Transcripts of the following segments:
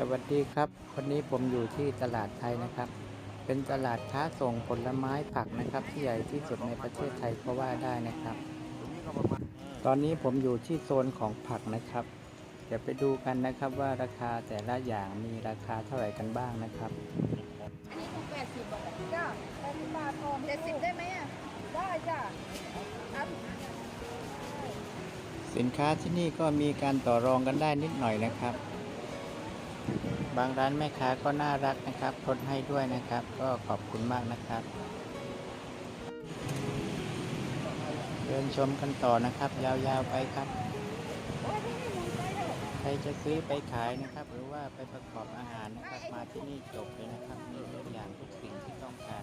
สวัสดีครับ วันนี้ผมอยู่ที่ตลาดไทยนะครับ เป็นตลาดค้าส่งผลไม้ผักนะครับ ที่ใหญ่ที่สุดในประเทศไทยก็ว่าได้นะครับ ตอนนี้ผมอยู่ที่โซนของผักนะครับ เดี๋ยวไปดูกันนะครับว่าราคาแต่ละอย่างมีราคาเท่าไหร่กันบ้างนะครับ อันนี้ถูกแปดสิบบาทจ้าแปดสิบบาทพอเจ็ดสิบได้ไหมอะ ได้จ้าครับสินค้าที่นี่ก็มีการต่อรองกันได้นิดหน่อยนะครับ บางร้านแม่ค้าก็น่ารักนะครับลดให้ด้วยนะครับ ก็ขอบคุณมากนะครับ เดินชมกันต่อนะครับ ยาวๆไปครับ ใครจะซื้อไปขายนะครับ หรือว่าไปประกอบอาหารนะครับ มาที่นี่จบเลยนะครับ มีทุกอย่างทุกสิ่งที่ต้องการ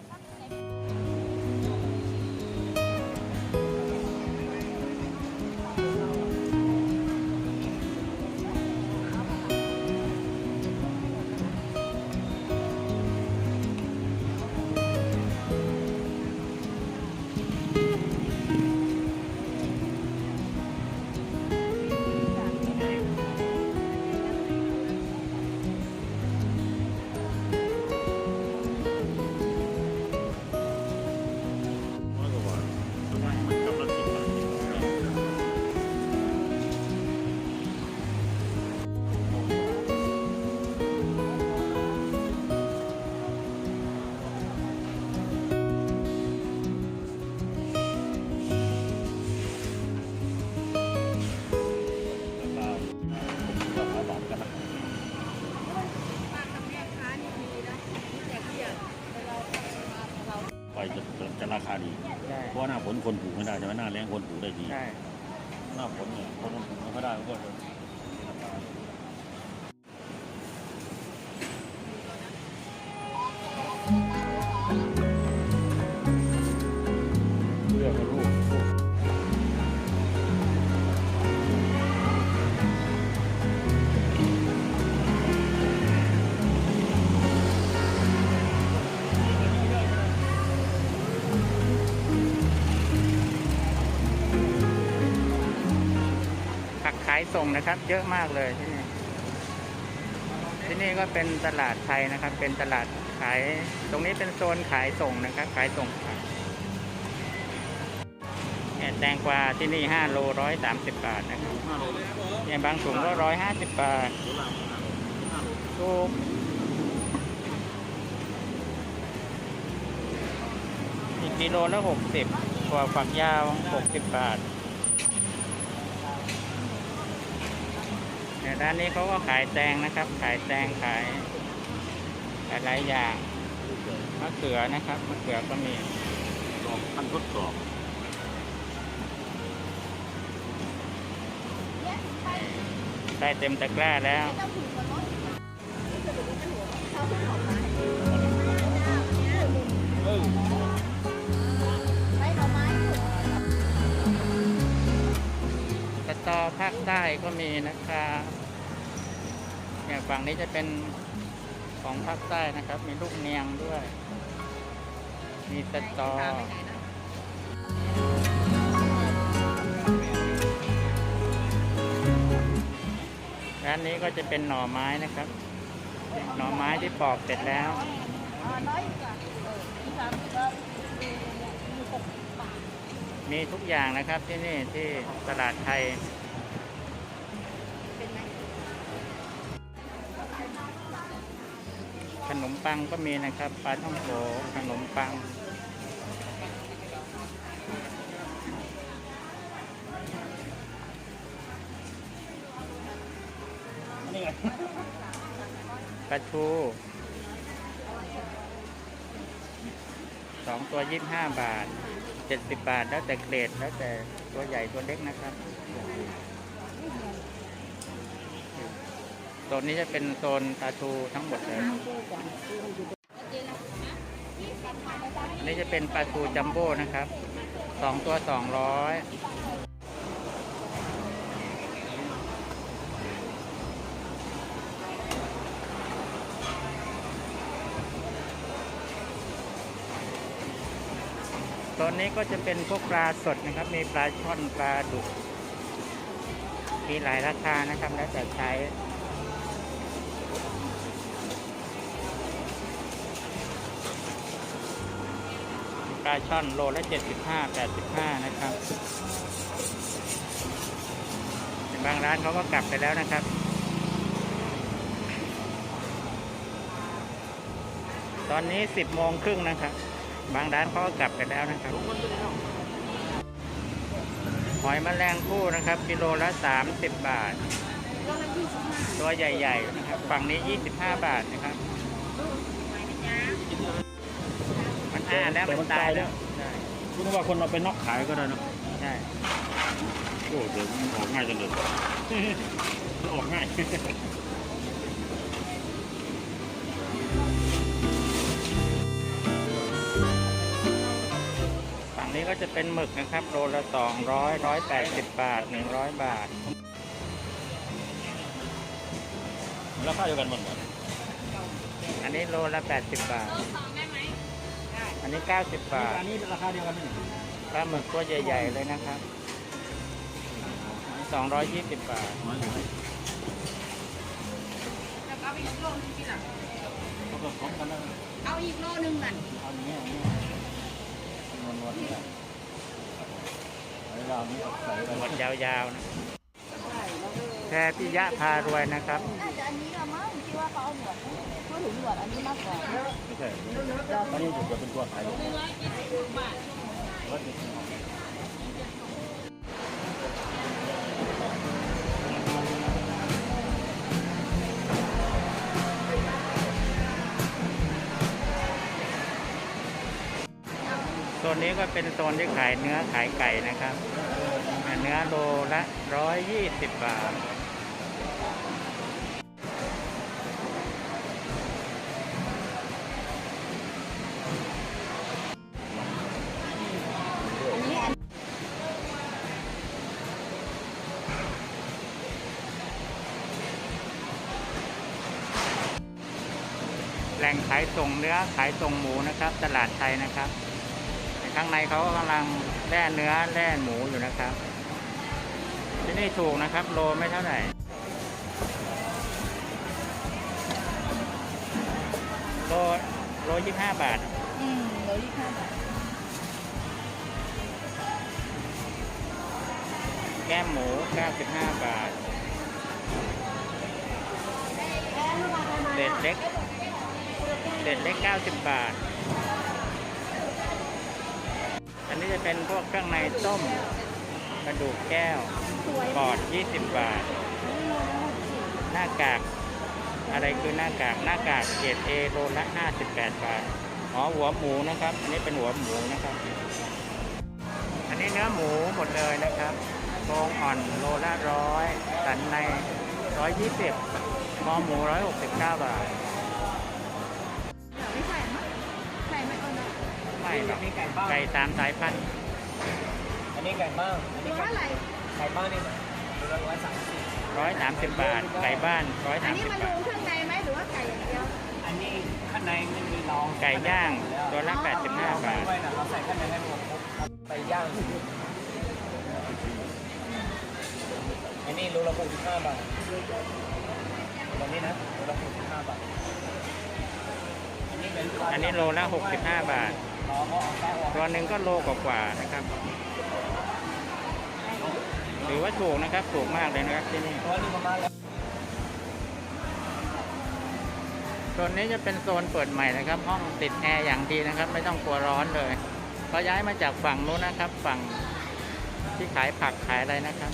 ะว่าหน้าฝนคนปลูกไม่ได้ใช่ไหมหน้าแรงคนปลูกได้ดีได้หน้าฝนเนี่ยคนปลูกไม่ค่อยได้มันก็ายส่งนะครับ เยอะมากเลยที่นี่ที่นี่ก็เป็นตลาดไทยนะครับ เป็นตลาดขายตรงนี้เป็นโซนขายส่งนะครับ ขายส่งผักเนี่ยแตงกวาที่นี่ห้าโลร้อยสามสิบบาทนะครับห้าโลเนี่ยบางถุงก็ร้อยห้าสิบบาทถูกอีกกิโลละหกสิบถั่วฝักยาวหกสิบบาท เนี่ยด้านนี้เขาก็ขายแตงนะครับ ขายแตงขายหลายๆอย่างมะเขือนะครับมะเขือก็มีดอกพันทดสอบได้เต็มตะกร้าแล้วต้องถูกกว่าร้อยเขาเพิ่งออกมาเออใช้หน่อไม้ถูกสตอภาคใต้ก็มีนะครับเนี่ย ฝั่งนี้จะเป็นของภาคใต้นะครับ มีลูกเนียงด้วย มีสตอร้านนี้ก็จะเป็นหน่อไม้นะครับ หน่อไม้ที่ปอกเสร็จแล้วมีทุกอย่างนะครับที่นี่ที่ตลาดไทย นมปังก็มีนะครับ ปลาท่องโกขนมปังนี่ไงปลาทูสองตัวยี่ห้าบาทเจ็ดสิบบาท แล้วแต่เกรด แล้วแต่ตัวใหญ่ตัวเล็กนะครับ โซนนี้จะเป็นโซนปลาทูทั้งหมดเลยอันนี้จะเป็นปลาทูจัมโบ้นะครับสองตัวสองร้อยตอนนี้ก็จะเป็นพวกปลาสดนะครับ มีปลาช่อนปลาดุก มีหลายราคานะครับ แล้วแต่ใช้ ปลาช่อนโลละ 75 85 นะครับบางร้านเขาก็กลับไปแล้วนะครับตอนนี้ 10โมงครึ่งนะครับ บางร้านเขาก็กลับไปแล้วนะครับ หอยแมลงภู่นะครับ กิโลละ 30 บาทโลละยี่สิบห้าตัวใหญ่ ๆ นะครับ ฝั่งนี้ 25 บาทนะครับ อ่าแล้วมันตายแล้วใช่คุณว่าคนเราไปนอกขายก็ได้เนอะใช่โอ้เดี๋ยวมันออกง่ายจังเลย มันออกง่าย ฝั่งนี้ก็จะเป็นหมึกนะครับ โลละ200 180บาท100บาท ราคาเดียวกันหมดเลยอันนี้โลละ80บาท อันนี้ 90 บาท อันนี้ราคาเดียวกันไหมปลาหมึกตัวใหญ่ๆเลยนะครับอันนี้220 บาทน้อยเลยแล้วก็เอาอีกโลนึงทีหลังเขาก็พร้อมกันแล้วเอาอีกโลนึงนั่นเอาอย่างเงี้ยอย่างเงี้ยนวลนวลนี่แหละไอ้เรานี่ใส่ไปหมดยาวๆนะแพรพิยะพารวยนะครับ ถึงหนวดอันนี้มากกว่าไม่ใช่อันนี้จะเป็นตัวขายอยู่ร้อยโซนนี้ก็เป็นโซนที่ขายเนื้อขายไก่นะครับ เนื้อโลละ 120 บาท ล่งขายส่งเนื้อขายส่งหมูนะครับ ตลาดไทยนะครับข้างในเขากำลังแล่เนื้อแล่หมูอยู่นะครับ ที่นี่ถูกนะครับ โลไม่เท่าไหร่โลโลยี่ห้าบาท อืมโลยี่สิบห้าบาท แก้มหมู95บาทเศษเล็ก เศษเล็ก90 บาท อันนี้จะเป็นพวกเครื่องในต้มกระดูกแก้วสวยปอด 20 บาท หน้ากาก อะไรคือหน้ากาก หน้ากากเกรดเอโลละ 58 บาท อ๋อ หัวหมูนะครับ อันนี้เป็นหัวหมูนะครับ อันนี้เนื้อหมูหมดเลยนะครับโครงอ่อนโลละร้อยสันในร้อยยี่สิบคอหมูร้อยหกสิบเก้าบาท ไม่หรอกไก่สามสายพันธุ์อันนี้ไก่บ้างอันตันี้วไก่เท่าไหร่ไก่บ้างนี่ตัวละร้อยสามสิบร้อยสามสิบบาท ไก่บ้านร้อยอัสานมนี้สิบมันบารทวมเครื่องในไหมหรือว่าไก่อย่างเดียว อันนี้ข้างในไม่มีรองไก่ย่างตัวละอ๋อแปดสิบห้าบาท ด้วยนะเราใส่ข้างในให้รวมครบครับไก่ย่าง อันนี้โลละหกสิบห้าบาทตอนนี้นะโลละหกสิบห้าบาท อันนี้เป็นอันนี้โลละหกสิบห้าบาท ตัวหนึ่งก็โลกว่าๆนะครับ หรือว่าถูกนะครับถูกมากเลยนะครับที่นี่โซนนี้จะเป็นโซนเปิดใหม่นะครับ ห้องติดแอร์อย่างดีนะครับ ไม่ต้องกลัวร้อนเลยเขาย้ายมาจากฝั่งนู้นนะครับ ฝั่งที่ขายผักขายอะไรนะครับ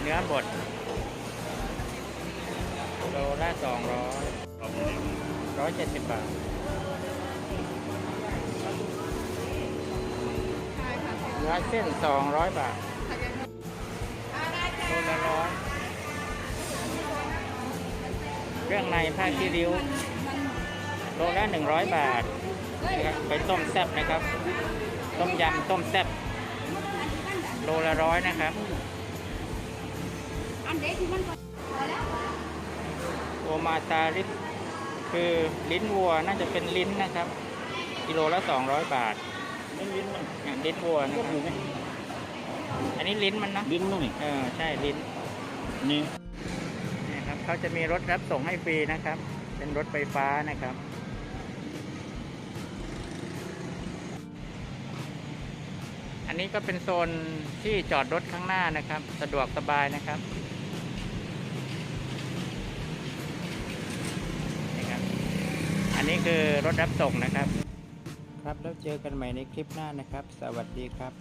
เนื้อบดโลละสองร้อย ร้อยเจ็ดสิบบาทเนื้อเส้นสองร้อยบาทโลละร้อยเครื่องในผ้าคีริ้วโลละหนึ่งร้อยบาทนะครับไปต้มแซ่บนะครับ ต้มยำต้มแซ่บโลละร้อยนะครับโอมาตาลิส คือลิ้นวัวน่าจะเป็นลิ้นนะครับ กิโลละสองร้อยบาทลิ้นลิ้นมันอะลิ้นวัวนะครับอันนี้ลิ้นมันเนอะลิ้นมั้งนี่เออใช่ลิ้นนี่นี่ครับเขาจะมีรถรับส่งให้ฟรีนะครับ เป็นรถไฟฟ้านะครับ อันนี้ก็เป็นโซนที่จอดรถข้างหน้านะครับ สะดวกสบายนะครับนี่ครับ อันนี้คือรถรับส่งนะครับ ครับแล้วเจอกันใหม่ในคลิปหน้านะครับ สวัสดีครับ